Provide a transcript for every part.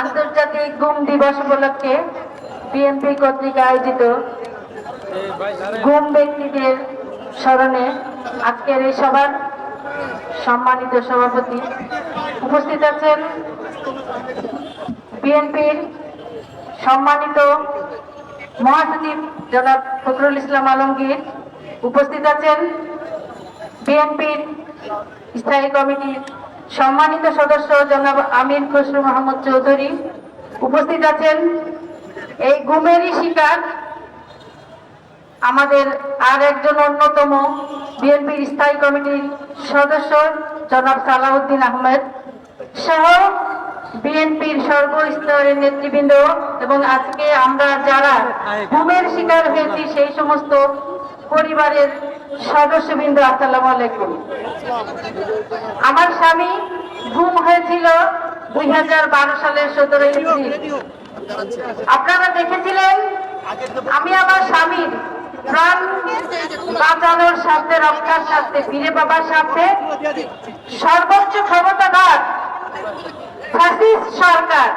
আন্তর্জাতিক গুম দিবস উপলক্ষে বিএনপি কর্তৃক আয়োজিত গুম ব্যক্তিদের স্মরণে আজকের এই সভার সম্মানিত সভাপতি উপস্থিত আছেন বিএনপির সম্মানিত মহাসচিব জনাব ফখরুল ইসলাম আলমগীর। উপস্থিত আছেন বিএনপির স্থায়ী কমিটির সম্মানিত সদস্য জনাব আমির খসরু মোহাম্মদ চৌধুরী উপস্থিত আছেন। এই গুমেরই শিকার আমাদের আর একজন অন্যতম বিএনপির স্থায়ী কমিটির সদস্য জনাব সালাউদ্দিন আহমেদ সহ বিএনপির সর্বস্তরের নেতৃবৃন্দ এবং আজকে আমরা যারা গুমের শিকার হয়েছি সেই সমস্ত পরিবারের সদস্যবৃন্দ, আসসালামু আলাইকুম। আমার স্বামী গুম হয়েছিল দুই হাজার সালের এপ্রিল। আপনারা দেখেছিলেন, আমি আমার স্বামীর প্রাণ বাঁচানোর স্বার্থে, রক্ষার স্বার্থে, ফিরে পাবার স্বার্থে সর্বোচ্চ ক্ষমতাধর ফ্যাসিস্ট সরকার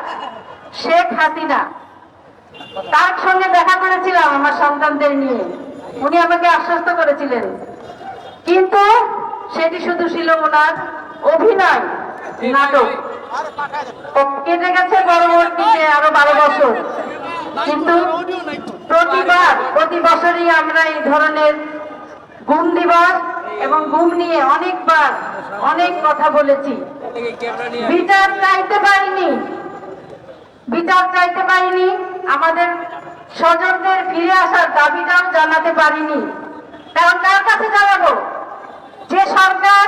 শেখ হাসিনা। তার সঙ্গে দেখা করেছিলাম আমার সন্তানদের নিয়ে। উনি আমাকে আশ্বস্ত করেছিলেন। কিন্তু সেটি শুধু ছিল ওনার অভিনয়, নাটক। কেটে গেছে পরবর্তীতে আরও বারো বছর। কিন্তু প্রতিবার, প্রতি বছরই আমরা এই ধরনের গুম দিবস এবং গুম নিয়ে অনেকবার অনেক কথা বলেছি। বিচার চাইতে পারিনি। বিচার চাইতে পারিনি। আমাদের স্বজনদের ফিরে আসার দাবিটাও জানাতে পারিনি। কারণ কার কাছে জানাব? যে সরকার,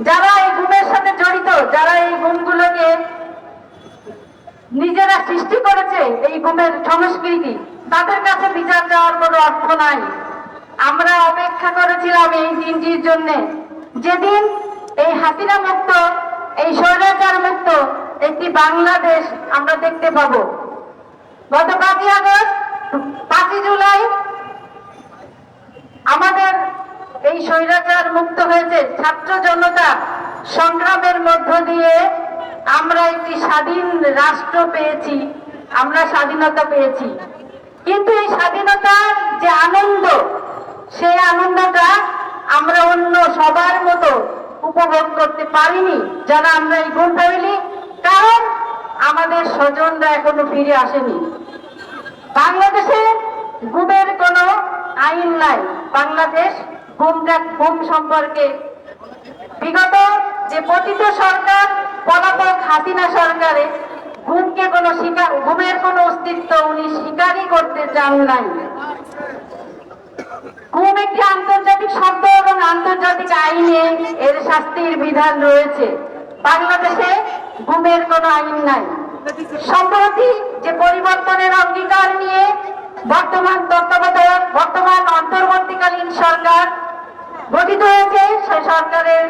যারা এই গুমের সাথে জড়িত, যারা এই গুমগুলোকে নিজেরা সৃষ্টি করেছে, এই গুমের সংস্কৃতি, তাদের কাছে বিচার চাওয়ার কোনো অর্থ নাই। আমরা অপেক্ষা করেছিলাম এই দিনটির জন্য। যেদিন এই হাসিনা মুক্ত, এই স্বৈরাচার মুক্ত একটি বাংলাদেশ আমরা দেখতে পাবো। গত পাঁচই আগস্ট, পাঁচই জুলাই আমাদের এই স্বৈরাচার মুক্ত হয়েছে। ছাত্র জনতা সংগ্রামের মধ্য দিয়ে আমরা একটি স্বাধীন রাষ্ট্র পেয়েছি, আমরা স্বাধীনতা পেয়েছি। কিন্তু এই স্বাধীনতার যে আনন্দ, সেই আনন্দটা আমরা অন্য সবার মতো উপভোগ করতে পারিনি। যারা আমরা এই গুণ ফ্যামিলি কারণ আমাদের স্বজনরা এখনও ফিরে আসেনি। বাংলাদেশে গুমের কোনো আইন নাই। বাংলাদেশ গুম গুম সম্পর্কে বিগত যে পতিত সরকার, পলাতক হাসিনা সরকারে গুমকে কোনো স্বীকার গুমের কোনো অস্তিত্ব উনি স্বীকারই করতে চান নাই। গুম একটি আন্তর্জাতিক শব্দ এবং আন্তর্জাতিক আইনে এর শাস্তির বিধান রয়েছে। বাংলাদেশে গুমের কোনো আইন নাই। সম্প্রতি যে পরিবর্তনের অঙ্গীকার নিয়ে বর্তমান তত্ত্বাবধায়ক, বর্তমান অন্তর্বর্তীকালীন সরকার গঠিত হয়েছে সে সরকারের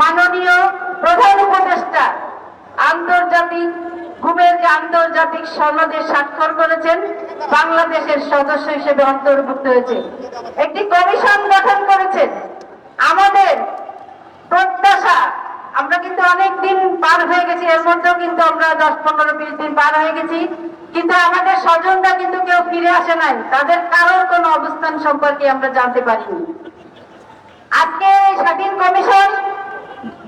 মাননীয় প্রধান উপদেষ্টা আন্তর্জাতিক ঘুমের যে আন্তর্জাতিক সনদে স্বাক্ষর করেছেন, বাংলাদেশের সদস্য হিসেবে অন্তর্ভুক্ত হয়েছে। একটি কমিশন গঠন করেছেন। আমাদের প্রত্যাশা আমরা কিন্তু অনেক দিন পার হয়ে গেছি, এর মধ্যেও কিন্তু আমরা দশ, পনেরো, বিশ দিন পার হয়ে গেছি। কিন্তু আমাদের স্বজনরা কিন্তু কেউ ফিরে আসে নাই। তাদের কারোর কোনো অবস্থান সম্পর্কে আমরা জানতে পারিনি। আজকে এই স্বাধীন কমিশন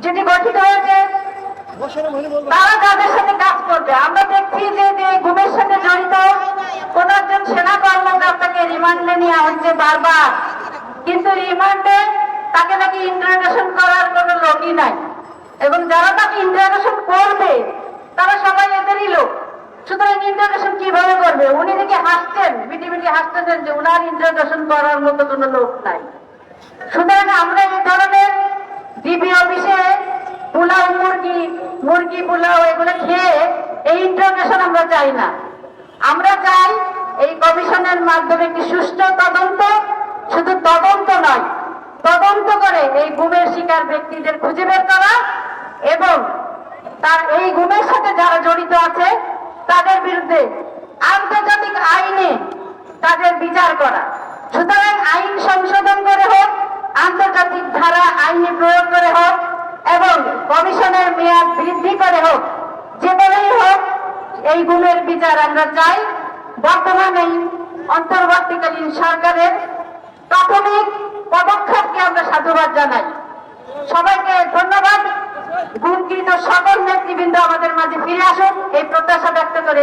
যেটি গঠিত হয়েছে, তারা তাদের সাথে কাজ করবে। আমরা দেখছি যে যে গুমের সাথে জড়িত কোন একজন সেনা কর্মকর্তাকে রিমান্ডে নেওয়া হচ্ছে বারবার। কিন্তু রিমান্ডে তাকে নাকি ইন্টারোগেশন করার কোনো লোকই নাই। এবং যারা তাকে ইন্টারোগেশন করবে, তারা সবাই এদেরই লোক। সুতরাং ইন্টারোগেশন কীভাবে করবে? উনি নাকি হাসছেন, মিটি হাসতেছেন যে উনার ইন্টারোগেশন করার মতো কোনো লোক নাই। সুতরাং আমরা এই ধরনের ডিবি অফিসে পোলাও মুরগি মুরগি পোলাও এগুলো খেয়ে এই ইন্টারনেশন আমরা চাই না। আমরা চাই এই কমিশনের মাধ্যমে একটি সুষ্ঠু তদন্ত, শুধু তদন্ত নয়, তদন্ত করে এই গুমের শিকার ব্যক্তিদের খুঁজে বের করা এবং তার এই গুমের সাথে যারা জড়িত আছে, তাদের বিরুদ্ধে আন্তর্জাতিক আইনে তাদের বিচার করা। সুতরাং আইন সংশোধন করে হোক, আন্তর্জাতিক ধারা আইনে প্রয়োগ করে হোক, এবং কমিশনের মেয়াদ বৃদ্ধি করে হোক যেভাবেই হোক, এই গুণের বিচার আমরা চাই। বর্তমানে অন্তর্বর্তীকালীন সরকারের প্রাথমিক পদক্ষেপকে আমরা সাধুবাদ জানাই। সবাইকে ধন্যবাদ। গুণকৃত সকল নেতৃবৃন্দ আমাদের মাঝে ফিরে আসুন। এই প্রত্যাশা ব্যক্ত করে